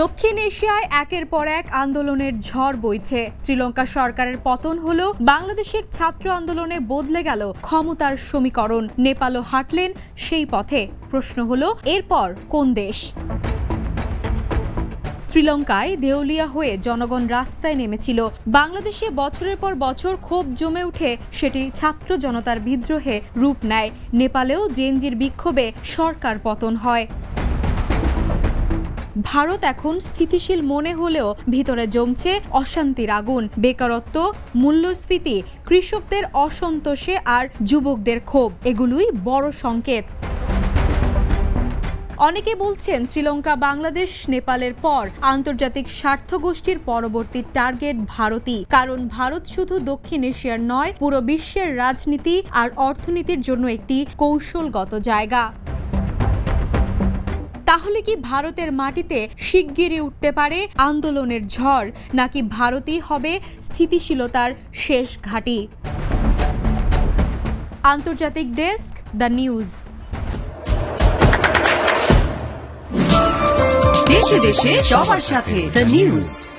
দক্ষিণ এশিয়ায় একের পর এক আন্দোলনের ঝড় বইছে। শ্রীলঙ্কা সরকারের পতন হল, বাংলাদেশের ছাত্র আন্দোলনে বদলে গেল ক্ষমতার সমীকরণ। নেপালও হাঁটলেন সেই পথে। প্রশ্ন হলো, এরপর কোন দেশ? শ্রীলঙ্কায় দেউলিয়া হয়ে জনগণ রাস্তায় নেমেছিল। বাংলাদেশে বছরের পর বছর ক্ষোভ জমে উঠে, সেটি ছাত্র জনতার বিদ্রোহে রূপ নেয়। নেপালেও জেনজির বিক্ষোভে সরকার পতন হয়। ভারত এখন স্থিতিশীল মনে হলেও ভিতরে জমছে অশান্তির আগুন, বেকারত্ব, মূল্যস্ফীতি, কৃষকদের অসন্তোষে আর যুবকদের ক্ষোভ, এগুলোই বড় সংকেত। অনেকে বলছেন শ্রীলঙ্কা, বাংলাদেশ, নেপালের পর আন্তর্জাতিক স্বার্থ গোষ্ঠীর পরবর্তী টার্গেট ভারতই। কারণ ভারত শুধু দক্ষিণ এশিয়ার নয়, পুরো বিশ্বের রাজনীতি আর অর্থনীতির জন্য একটি কৌশলগত জায়গা। তাহলে কি ভারতের মাটিতে শিগগিরই উঠতে পারে আন্দোলনের ঝড়, নাকি ভারতই হবে স্থিতিশীলতার শেষ ঘাঁটি? আন্তর্জাতিক ডেস্ক, দ্য নিউজ। দেশে দেশে সবার সাথে দ্য নিউজ।